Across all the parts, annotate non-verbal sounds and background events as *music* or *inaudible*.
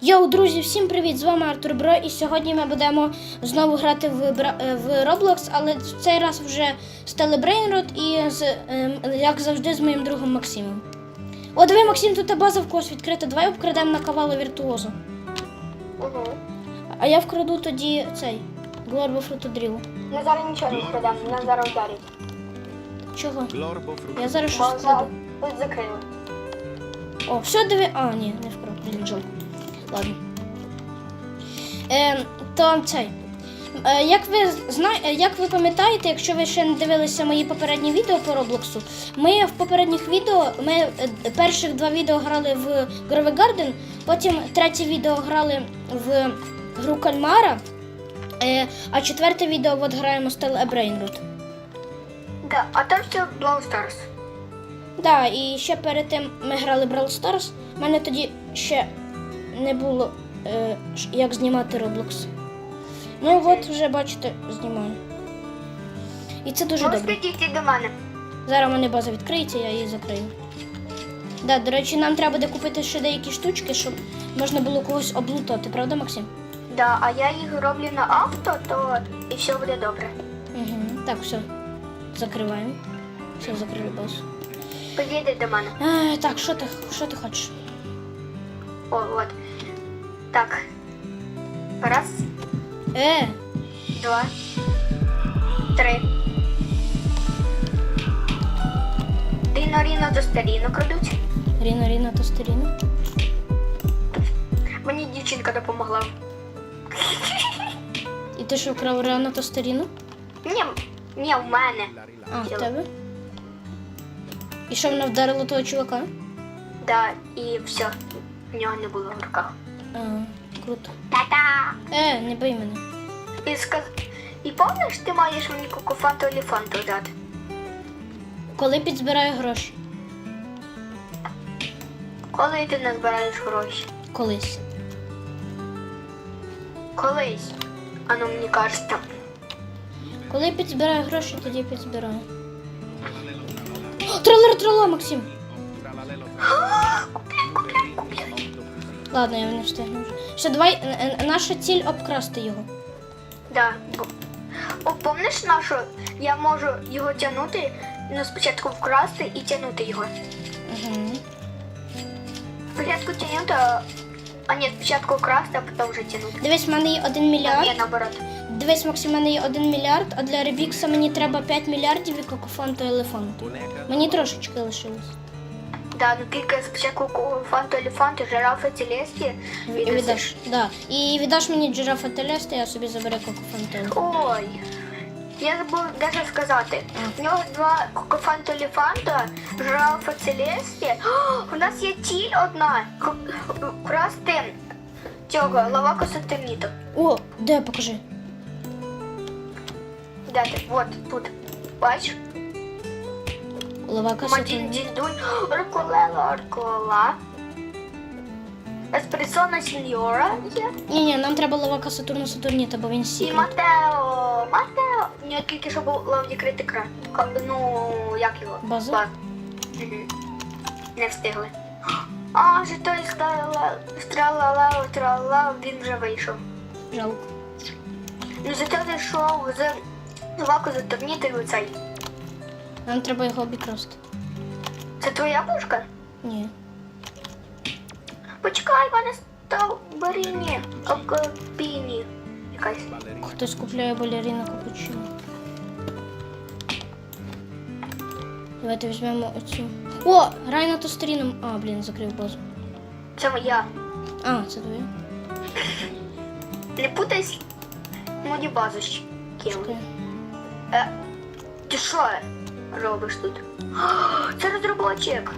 Йоу, друзі, всім привіт! З вами Артур Бро, і сьогодні ми будемо знову грати в, е, в Roblox, але в цей раз вже з Телебрейнрод і з, ем, як завжди з моїм другом Максимом. О, диви, Максим, тут база в когось відкрита. Давай обкрадемо на кавалу віртуозу. Угу. А я вкраду тоді цей Глорбо Фрутодріл. Ми зараз нічого не вкрадемо, нас зараз вдарять. Чого? Я зараз щось вкраду. тут закрили. О, все диви. А, ні, не вкрав, блін, жалко. Ладно. Е, то цей. Е, як ви зна... е, як ви пам'ятаєте, якщо ви ще не дивилися мої попередні відео по Роблоксу, ми в попередніх відео, ми е, перших два відео грали в Грове Гарден, потім третє відео грали в гру Кальмара, е, а четверте відео от граємо Stella Brainroot. Да, а там все Brawl Stars. Да, і ще перед тим ми грали Brawl Stars. У мене тоді ще не було е, як знімати Roblox. Ну от вже бачите, знімаю. І це дуже Можете добре. дійти до мене. Зараз у мене база відкриється, я її закрию. Да, до речі, нам треба буде купити ще деякі штучки, щоб можна було когось облутати, правда, Максим? Да, а я їх роблю на авто, то і все буде добре. Угу. Так, все. Закриваємо. Все, закрили базу. Підійди до мене. Е, так, що ти, що ти хочеш? О, от. Так. Раз, Е, два, три. Ріно, Ріно до старіно крадуть. Ріна, Ріна, то старіна. Мені дівчинка допомогла. І ти що вкрав Ріана, то старіну? Ні, ні, в мене. А, в тебе? І що вона вдарила того чувака? Да, і все. В нього не було в руках. А, круто. Та-та! Е, не бий мене. І сказ... І помниш, ти маєш мені кукуфанту оліфанту дати? Коли підзбираю гроші? Коли ти не збираєш гроші? Колись. Колись. А ну мені кажеться. Коли підзбираю гроші, тоді підзбираю. О, Тралер Максим! *gasps* Ладно, я не встигну. Все, давай, е, е, наша ціль обкрасти його. Да. О, помниш нашу? Я можу його тягнути, ну спочатку вкрасти і тягнути його. Угу. Спочатку тягнути, а... а ні, спочатку вкрасти, а потім вже тягнути. Дивись, в мене є один А, мільярд. ні, наоборот. Дивись, Максим, в мене є один мільярд, а для Ребікса мені треба 5 мільярдів і кокофонту елефанту. Boneca. Мені трошечки лишилось. Да, ну тільки спочатку кукуфанту оліфанту, жирафи, тілесті. І віддаш, да. І віддаш мені джирафа Телеста, я собі заберу кокофонту. Ой, я забув даже сказати. У нього два кокофанту оліфанта, жирафа Целесті. *gasps* У нас є ціль одна. Красти цього лаваку сатаміту. О, де покажи? Де ти? Вот тут. Бачиш? Лавака Мадін Сатурн. діндуй. Руколела, рукола. Еспресона сеньора є. Ні, ні, нам треба лавака Сатурна Сатурніта, бо він І. Матео. Матео. Ні, тільки що був відкритий кран. Ну, як його? Базу? Баз. Мгм. Не встигли. А, же той страла трала, він вже вийшов. Жалко. Ну зато зайшов з Новаку за турнітою цей. Нам треба його обікрасти. Це твоя пушка? Ні. Почекай, в мене став баріні, окопіні. Якась. Хтось купляє балеріна капучино. Давайте візьмемо оцю. О, грай на тостеріном. А, блін, закрив базу. Це моя. А, це твоє. Не путайся. Мої базочки. Чекай. Е, ти що робиш тут? О, Це розробочик.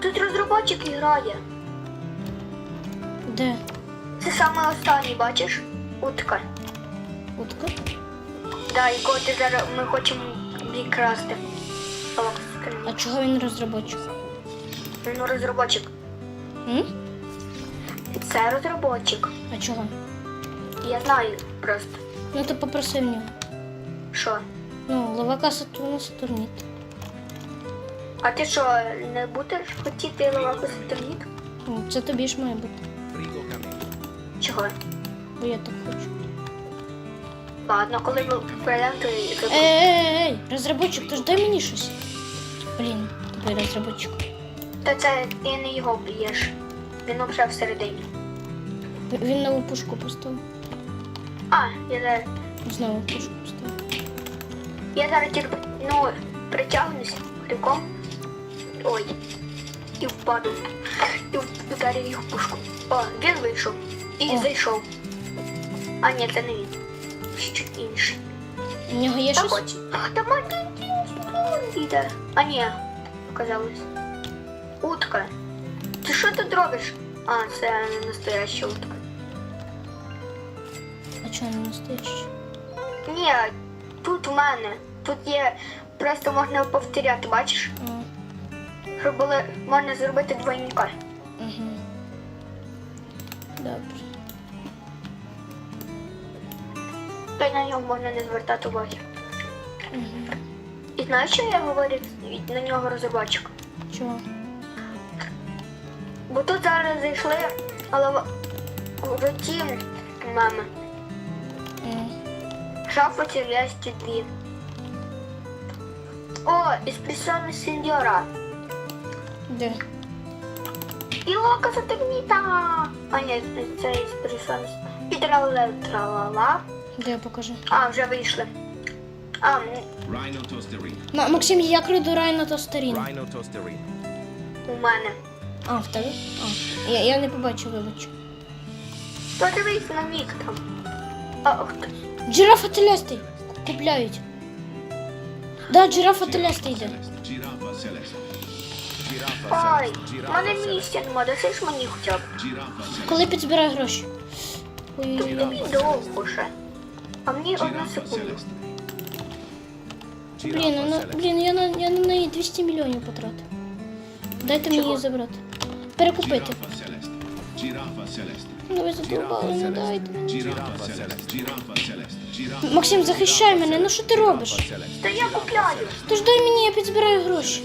Тут розробочик грає. Де? Це саме останній, бачиш? Утка. Утка? Да, якого ти зараз ми хочемо відкрасти. А чого він розробочик? Ну, розробочик. М? Це розробочик. А чого? Я знаю просто. Ну ти попросив в нього. Що? Ну, лавака Сатурна Сатурніт. А ти що, не будеш хотіти лаваку сатурніт? Ну, Це тобі ж має бути. Чого? Бо я так хочу. Ладно, коли ми прийдемо, то і Ей, ей, ей, розробочик, то ж дай мені щось. Блін, тобі розробочик. Та це ти не його б'єш. Він вже всередині. Він нову пушку поставив. А, я зараз. Знову пушку поставив. Я зараз тільки ну, притягнусь крюком. Ой. І впаду. І вдарю його в пушку. О, він вийшов. І О. зайшов. А ні, це не він. Щось інший. У нього є Та щось? хоч. Та маленький іде. А ні, показалось. Утка. Ти що тут робиш? А, це не настояща утка. А чого не настоящий? Ні, тут у мене. Тут є. Просто можна повторяти, бачиш? Щоб було можна зробити двойника. угу. Добре. То й на нього можна не звертати уваги. Угу. І знаєш, що я говорю на нього розробочок? Чого? Бо тут зараз зайшли, але в- в ті мами. М, Шафа Целесті 2. О, Еспресоне Сеньора. Де? І Лока Сатегніта. А ні, це. І тралала тралала. Де покажи? А, вже вийшли. А, Rhino Toasterina. Максим, як Райна то старін. Rhino Toasterina. у мене. А, в тебе? А, я, я не побачив, вибач. Подивись на нік там. А, ти. Джирафа телястий. Купляють. Да, джирафа телястий йде. В мене місця нема, даси мені хоча б. Коли підзбираю гроші. Ой, Тобі довго ще. А мені одну секунду. Блін, вона, блін, я на, я на неї 200 мільйонів потратив. Дайте мені її забрати. Перекупити. Giraffa Celeste. Ну ви задовбали, не дайте мені. Максим, захищай мене, ну що ти робиш? Та я купляю. Тож дай мені, я підзбираю гроші.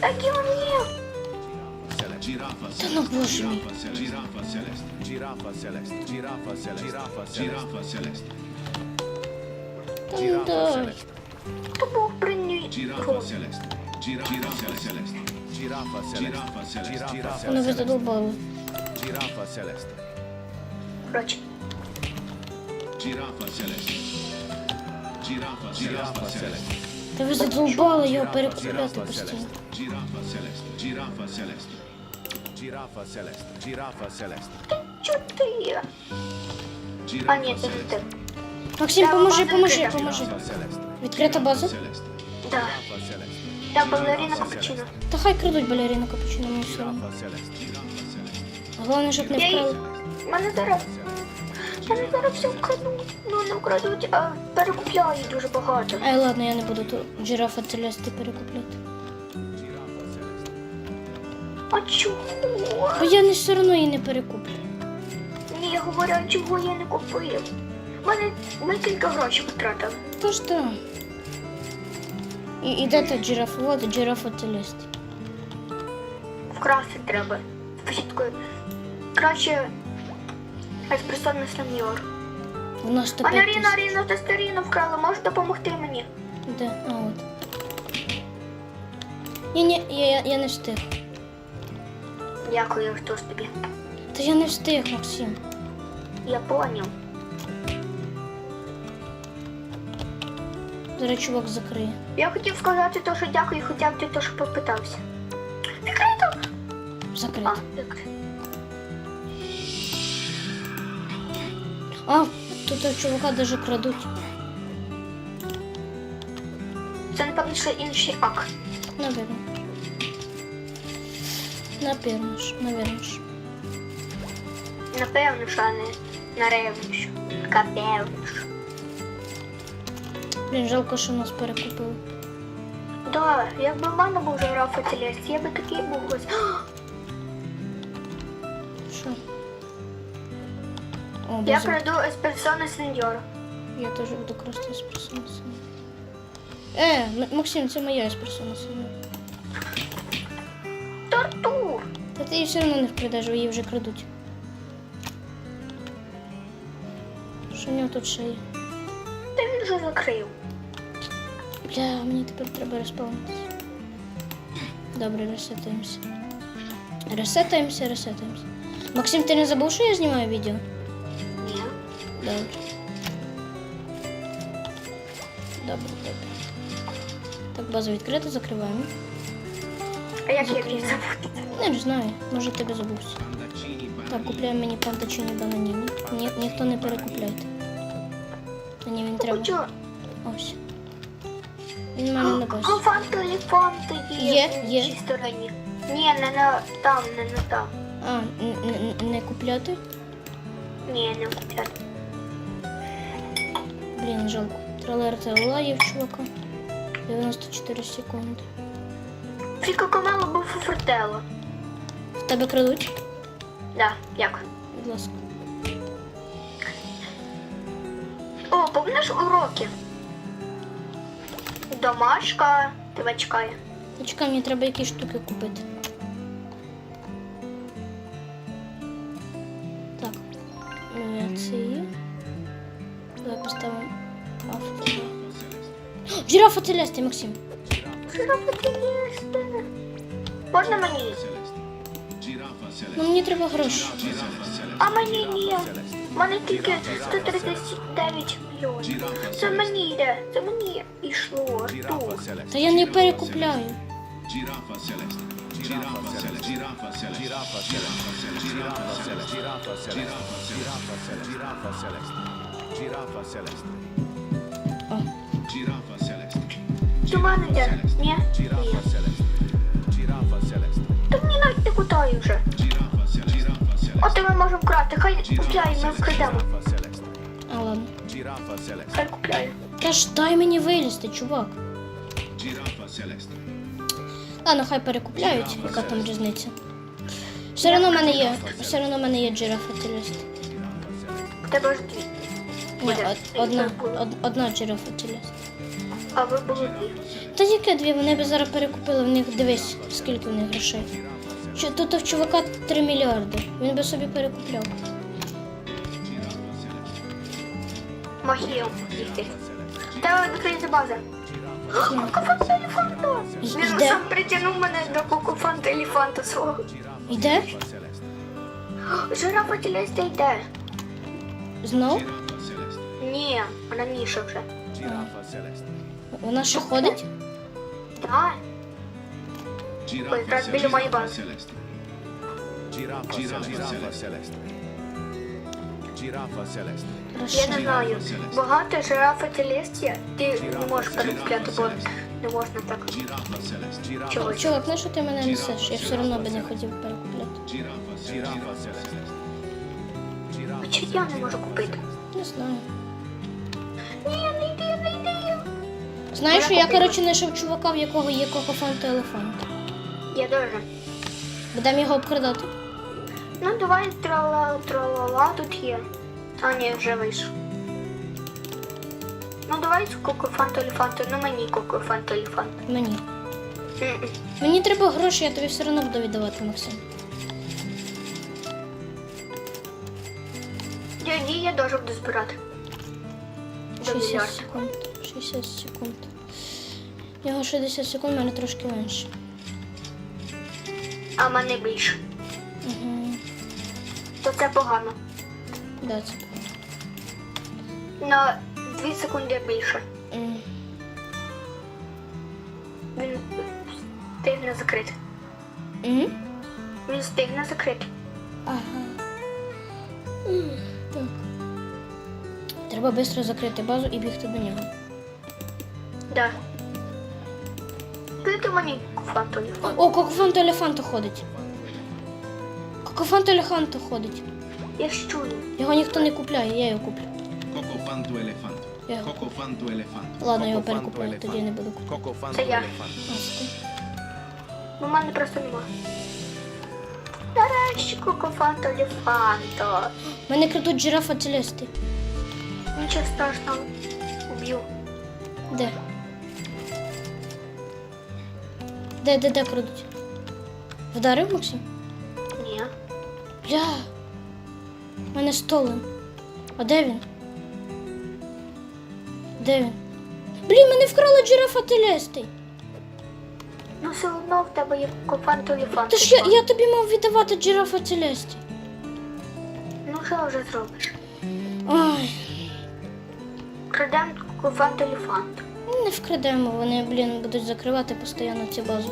Так і мені. Та ну боже мій. Та ну дай. То був. Giraffa Celeste. Ну ви задовбали. Giraffa Celeste. Коротше, Giraffa Celeste. Giraffa Giraffa Celeste. Та ви задовбали його перекупляти постійно. Giraffa Celeste. Giraffa Celeste. Giraffa Celeste. Giraffa Celeste. чотири. А ні, Giraffa це ти. Максим, поможи, поможи, поможи. Відкрита база? Да. Та балерина капучино. Та хай крадуть балерину капучино, мені все. Головне, щоб не Я вкрали. Мене зараз. Мене зараз все вкрадуть. Ну не вкрадуть, а перекупляють дуже багато. Ай, ладно, я не буду ту джирафа телясти перекупляти. А чого? Бо я не все одно її не перекуплю. Ні, я говорю, а чого я не купив? Мене ми кілька грошей потратили. Тож так. І, і де та джирафа? Вот джирафа телясти. Вкрасти треба. Спочатку краще еспресоний сеньор. Вона ж А тепер. Наріна, Аріна, ти старіну вкрала, можеш допомогти мені? Де? А, от. Ні, ні, я, я, я не встиг. Дякую, ж тобі. Та я не встиг, Максим. Я поняв. Зараз чувак закриє. Я хотів сказати то, що дякую, хоча б ти то, що попитався. Відкрито? Закрито. А, так. А, тут у чувака даже крадуть. Це, напевно, що інший ак. Наверно. Напевно ж, наверно ж. Напевно, що а не на ревнішу. Капевно. ж. Блін, жалко, що нас перекупили. Да, якби в мене був жираф фатиліст, я би такий був ось. О, Я база. краду еспресоне сеньор. Я теж буду красти еспресо на себе. Е, Максим, це моя еспресо на себе. Тортур. Та ти її все одно не вкрадеш, її вже крадуть. Що в нього тут ще є? Та він вже закрив. Бля, мені тепер треба респаунитися. Добре, ресетуємося. Ресетуємося, ресетуємося. Максим, ти не забув, що я знімаю відео? Ні. Добре. Добре, добре. Так, базу відкрито, закриваємо. А як я міг забути? Я не знаю, може тебе забувся. Pandaccini Так, купляємо мені пантачині бананіні. Ні, ніхто не перекупляйте. Та ні, він треба. Хочу. Ось. Він в мене на базі. Фанти елефанти є. Є, в є. іншій стороні. Ні, не на там, не на там. А, н- н- не купляти? Ні, не купляти. Блін, жалко. Тралер це лаїв, чувака. 94 секунди. Фіко комело був фрутело. В тебе крадуть? Да, як? Будь ласка. О, помниш уроки? Домашка тебе чекає. Чекай, мені треба якісь штуки купити. Жирафа целести, Максим. Що робити? Можна мені? Giraffa celeste. Ну мені треба гроші. Celeste. А мені ні. У мене тільки 139 мільйонів. Giraffa Це celeste. мені йде, це мені йшло. Celeste. Та я не Giraffa перекупляю. Giraffa celeste. Giraffa celeste. Giraffa celeste. Giraffa celeste. Giraffa celeste. Giraffa celeste. Giraffa celeste. Giraffa celeste. Giraffa celeste. Мене йде. Ні? Ні. Giraffa celeste. Giraffa celeste. Та мені навіть не кутаю вже. От ми можемо крати. Хай купляє, ми вкрадемо. А ладно. Хай купляє. Та дай мені вилізти, чувак. Ладно, хай перекупляють, яка там різниця. Все одно в мене є. Все одно в мене є джирафа. В тебе ж дві. Ні, од- одна, од- одна джирафа целест. А ви були. Та яке дві, вони б зараз перекупили, в них дивись, скільки в них грошей. Що тут в чувака 3 мільярди. Він би собі перекупляв. Їхати. Та відкриється база. Кокофант елефанта. Він сам притягнув мене до кокофанта елефанта свого. Йде? Жирафа тілеста йде. Знов? Ні, раніше вже. Giraffa celeste. Вона ще ходить? Так. Giraffa якраз біля моєї бази. celeste. Celeste. Я не знаю. Багато жирафа тілесті ти не можеш перекупляти, бо не можна так. Чого? Чувак, на що ти мене несеш? Я все одно би не хотів перекупляти. А чи я не можу купити? Не знаю. Знаєш, я, коротше, знайшов чувака, в якого є кокофант елефант. Я дуже. Будемо його обкрадати. Ну давай трала тралала тут є. А ні, вже вийшов. Ну давай з кокофанту елефанту, ну мені кокофанту елефант. Мені. М-м. Мені треба гроші, я тобі все одно буду віддавати, Максим. Тоді я дуже буду збирати. До 60 мільярда. секунд. 60 секунд. В нього 60 секунд, в мене трошки менше. А в мене більше. Угу. То це погано. Да, це. На 2 секунди більше. М. Він встигне закрити. М? Він встигне закрити. Ага. М, Так. Треба швидко закрити базу і бігти до нього. Да. Скільки мені кофан? О, кокофанту телефанту ходить. Кокофанту телефанту ходить. Я що? Його ніхто не купляє, я його куплю. Кокофанту елефанту. Кокофанту елефанту. Ладно, я його Кокофанту перекупаю, тоді я не буду купувати. Кокофанту Це елефанту. Ну, в просто нема. Нарешті кокофан телефанто. Мене крадуть жирафа тілесті. Нічого страшного. Уб'ю. Де? Де, де, де крадуть? Вдарив Максим? Ні. Бля. У Мене столен. А де він? Де він? Блін, мене вкрала джирафа телестий. Ну все одно в тебе є фантоліфант. Та ж я, я тобі мав віддавати джирафа телесті. Ну що вже зробиш? Ой, Крадемо фантоліфант. Не вкрадемо, вони, блін, будуть закривати постійно цю базу.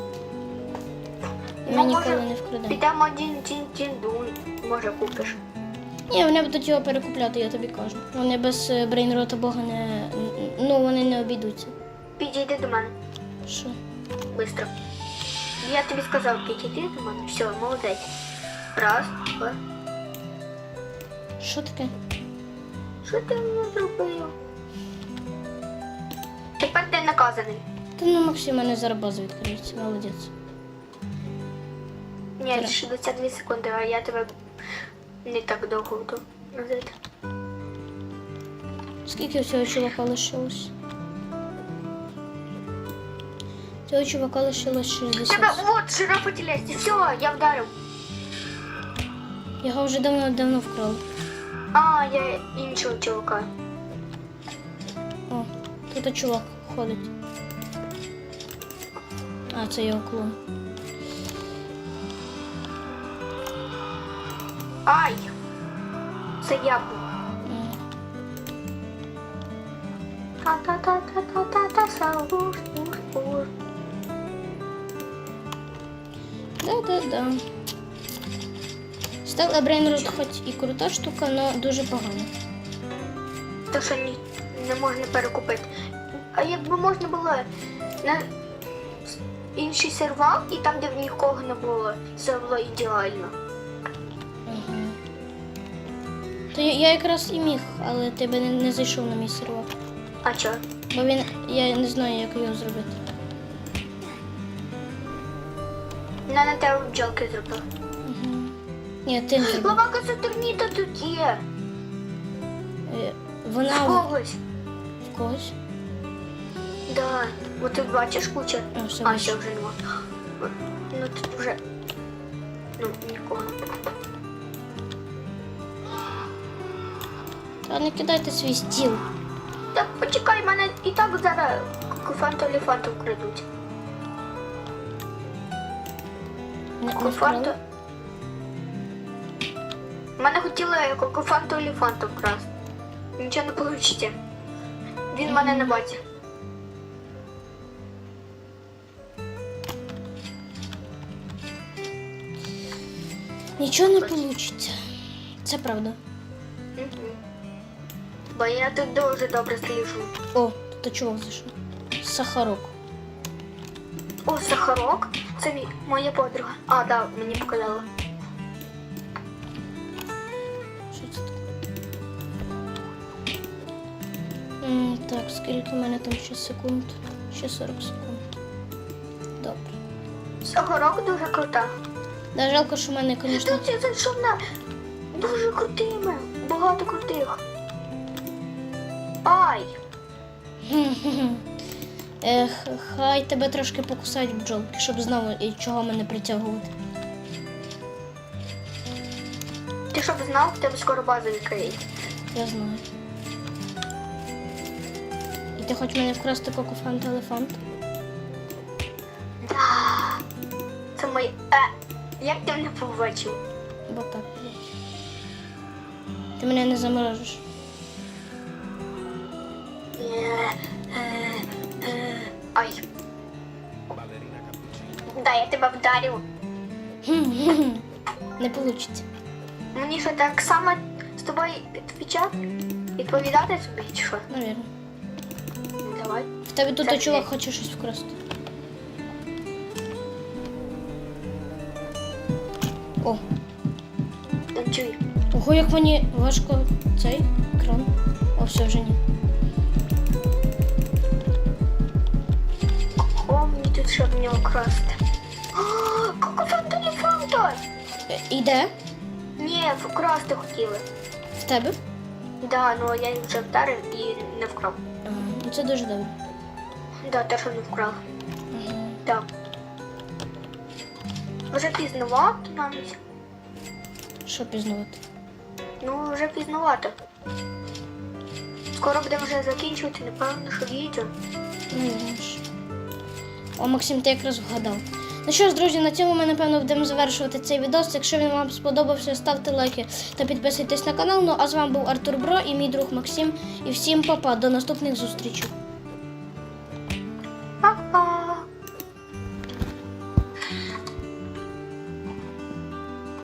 І ми Ну, ніколи може, не вкрадемо. Підемо один тін дун. Може купиш. Ні, вони будуть його перекупляти, я тобі кажу. Вони без е, брейнрота Бога не. Ну, вони не обійдуться. Підійди до мене. Що? Быстро. Я тобі сказав, підійди до мене. Все, молодець. Раз, два. Що таке? Що ти мені зробив? Тепер ти наказаний. Та ну Максим, мене зараз база відкриється, молодець. Ні, Добре. 62 секунди, а я тебе не так довго буду назад. Скільки всього чувака лишилось? Цього чувака лишилось 60. Тебе от жирафа тілесті. Все, я вдарив. Його вже давно-давно вкрали. А, я іншого чувака. О, тут чувак ходить. А, це його клон. Ай! Це я був. М. Та-та-та-та-та-та-та, саур, ур, ур. Да-да-да. Стелла Брейнрод хоч і крута штука, але дуже погана. То, що ні, не можна перекупити. А якби можна було на інший сервак і там, де в нікого не було, це було ідеально. Ага. То я, я якраз і міг, але ти би не, не зайшов на мій сервак. А чо? Бо він. Я не знаю, як його зробити. Не на тебе бджолки зробив. Угу. Ні, ти не зробив. Лавака Сатурніта тут є. Е, Вона в, когось. в когось. Да. От ти бачиш куча. А, все, А, бачу. ще вже нема. Ну тут вже. Ну, нікого. Та не кидайте свій стіл. Так почекай, мене і так зараз фанту елефанту вкрадуть. Не, Кофанту. вкрали? Мене хотіли кофанту елефанту вкрасти. Нічого не вийде. Він мене не бачить. Нічого не вийде. Це правда. Бо я тут дуже добре сліжу. О, тут чувак зайшов. Сахарок. О, сахарок. Це мій, моя подруга. А, да, мені показала. Що це таке? М, Так, скільки в мене там ще секунд? Ще 40 секунд. Добре. Сахарок дуже крута. Да, жалко, що в мене, звісно. Тут я зайшов на дуже крутими. Багато крутих. Ай! *laughs* Ех, хай тебе трошки покусають бджолки, щоб знову і чого мене притягувати. Ти щоб знав, тебе скоро база відкриється. Я знаю. І ти хочеш мене вкрасти кокофант елефант? Да. Це мої. Е, як ти мене побачив? Бо так. Ти мене не заморожиш. Е, е, е. Ай. Да, я тебе вдарив. Не вийде. Мені що так само з тобою відповідати? Відповідати собі чи що? Навірно. Давай. В тебе тут чувак хоче щось вкрасти. О, Танцюй. ого, як мені важко цей екран. О, все вже ні. О, мені тут щоб в нього красти. О, Коко телефон Е, Іде? Ні, вкрасти хотіли. В тебе? Да, ну я їх вже вдарив і не вкрав. Ага, ну це дуже добре. Да, те, що не вкрав. Ага. Так. Вже пізнувато навіть. Що пізнавати? Ну, вже пізнувато. Скоро будемо вже закінчувати, напевно, що відео. Ну. О, Максим, ти якраз вгадав. Ну що ж, друзі, на цьому ми напевно будемо завершувати цей відос. Якщо він вам сподобався, ставте лайки та підписуйтесь на канал. Ну а з вами був Артур Бро і мій друг Максим. І всім па-па, до наступних зустрічей.